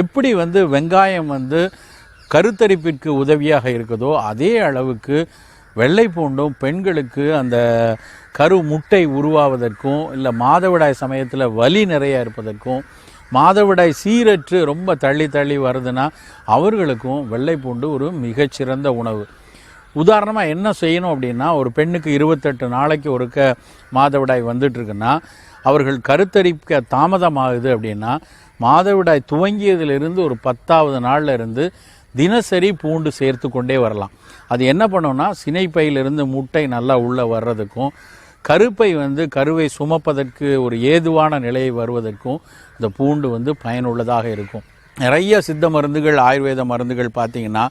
எப்படி வந்து வெங்காயம் வந்து கருத்தரிப்பிற்கு உதவியாக இருக்குதோ அதே அளவுக்கு வெள்ளை பூண்டும் பெண்களுக்கு அந்த கரு முட்டை உருவாவதற்கும் இல்லை மாதவிடாய் சமயத்தில் வலி நிறைய இருப்பதற்கும் மாதவிடாய் சீரற்று ரொம்ப தள்ளி தள்ளி வருதுன்னா அவர்களுக்கும் வெள்ளை பூண்டு ஒரு மிகச்சிறந்த உணவு. உதாரணமாக என்ன செய்யணும் அப்படின்னா ஒரு பெண்ணுக்கு இருபத்தெட்டு நாளைக்கு ஒருக்க மாதவிடாய் வந்துட்டுருக்குன்னா அவர்கள் கருத்தரிக்க தாமதமாகுது அப்படின்னா மாதவிடாய் துவங்கியதிலிருந்து ஒரு பத்தாவது நாளில் இருந்து தினசரி பூண்டு சேர்த்து கொண்டே வரலாம். அது என்ன பண்ணும்னா சினைப்பையிலிருந்து முட்டை நல்லா உள்ளே வர்றதுக்கும் கருப்பை வந்து கருவை சுமப்பதற்கு ஒரு ஏதுவான நிலையை வருவதற்கும் இந்த பூண்டு வந்து பயனுள்ளதாக இருக்கும். நிறைய சித்த மருந்துகள் ஆயுர்வேத மருந்துகள் பார்த்தீங்கன்னா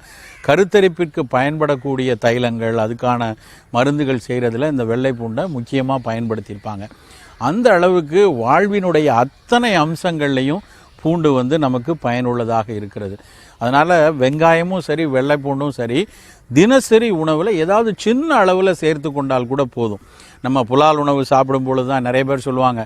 கருத்தரிப்பிற்கு பயன்படக்கூடிய தைலங்கள் அதுக்கான மருந்துகள் செய்கிறதுல இந்த வெள்ளை பூண்டை முக்கியமாக பயன்படுத்தியிருப்பாங்க. அந்த அளவுக்கு வாழ்வினுடைய அத்தனை அம்சங்கள்லையும் பூண்டு வந்து நமக்கு பயனுள்ளதாக இருக்கிறது. அதனால் வெங்காயமும் சரி வெள்ளை பூண்டும் சரி தினசரி உணவில் ஏதாவது சின்ன அளவில் சேர்த்து கொண்டால் கூட போதும். நம்ம புலால் உணவு சாப்பிடும் பொழுது தான் நிறைய பேர் சொல்லுவாங்க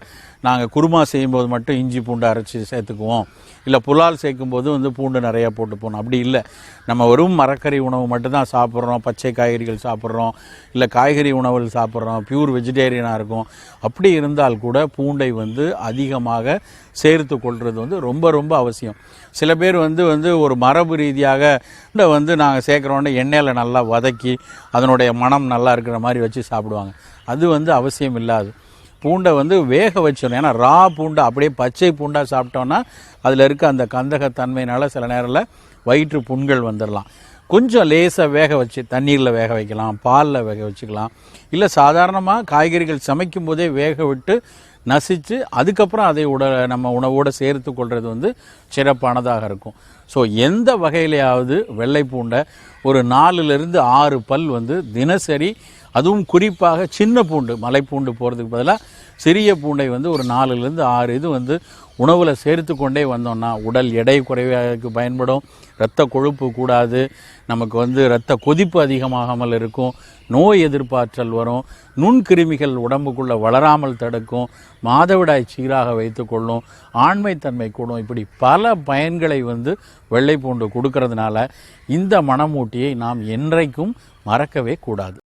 நாங்கள் குருமா செய்யும்போது மட்டும் இஞ்சி பூண்டு அரைச்சி சேர்த்துக்குவோம். இல்லை புலால் சேர்க்கும்போது வந்து பூண்டு நிறையா போட்டு போகணும். அப்படி இல்லை. நம்ம வெறும் மரக்கறி உணவு மட்டும்தான் சாப்பிட்றோம். பச்சை காய்கறிகள் சாப்பிட்றோம். இல்லை காய்கறி உணவுகள் சாப்பிட்றோம். பியூர் வெஜிடேரியனாக இருக்கும். அப்படி இருந்தால் கூட பூண்டை வந்து அதிகமாக சேர்த்து கொள்வது வந்து ரொம்ப ரொம்ப அவசியம். சில பேர் வந்து வந்து ஒரு மரபு ரீதியாக இந்த வந்து நாங்கள் சேர்க்குறோன்னே எண்ணெயில் நல்லா வதக்கி அதனுடைய மனம் நல்லா இருக்கிற மாதிரி வச்சு சாப்பிடுவாங்க. அது வந்து அவசியம் இல்லாது. பூண்டை வந்து வேக வச்சிடணும். ஏன்னா ரா பூண்டை அப்படியே பச்சை பூண்டாக சாப்பிட்டோன்னா அதில் இருக்க அந்த கந்தகத்தன்மையினால் சில நேரத்தில் வயிற்று புண்கள் வந்துடலாம் கொஞ்சம் லேசாக வேக வச்சு தண்ணீரில் வேக வைக்கலாம் பாலில் வேக வச்சுக்கலாம். இல்லை சாதாரணமாக காய்கறிகள் சமைக்கும் போதே வேக விட்டு நசித்து அதுக்கப்புறம் அதை உட நம்ம உணவோடு சேர்த்து கொள்வது வந்து சிறப்பானதாக இருக்கும். ஸோ எந்த வகையிலையாவது வெள்ளை பூண்டை ஒரு நாலுலேருந்து ஆறு பல் வந்து தினசரி அதுவும் குறிப்பாக சின்ன பூண்டு மலைப்பூண்டு போகிறதுக்கு பதிலாக சிறிய பூண்டை வந்து ஒரு நாலுலேருந்து ஆறு இது வந்து உணவில் சேர்த்து கொண்டே வந்தோம்னா உடல் எடை குறைவாக பயன்படும் இரத்த கொழுப்பு கூடாது நமக்கு வந்து இரத்த கொதிப்பு அதிகமாகாமல் இருக்கும் நோய் எதிர்ப்பாற்றல் வரும் நுண்கிருமிகள் உடம்புக்குள்ளே வளராமல் தடுக்கும் மாதவிடாய் சீராக வைத்துக்கொள்ளும் ஆண்மைத்தன்மை கூடும். இப்படி பல பயன்களை வந்து வெள்ளை பூண்டு கொடுக்கறதுனால இந்த மணமூட்டியை நாம் என்றைக்கும் மறக்கவே கூடாது.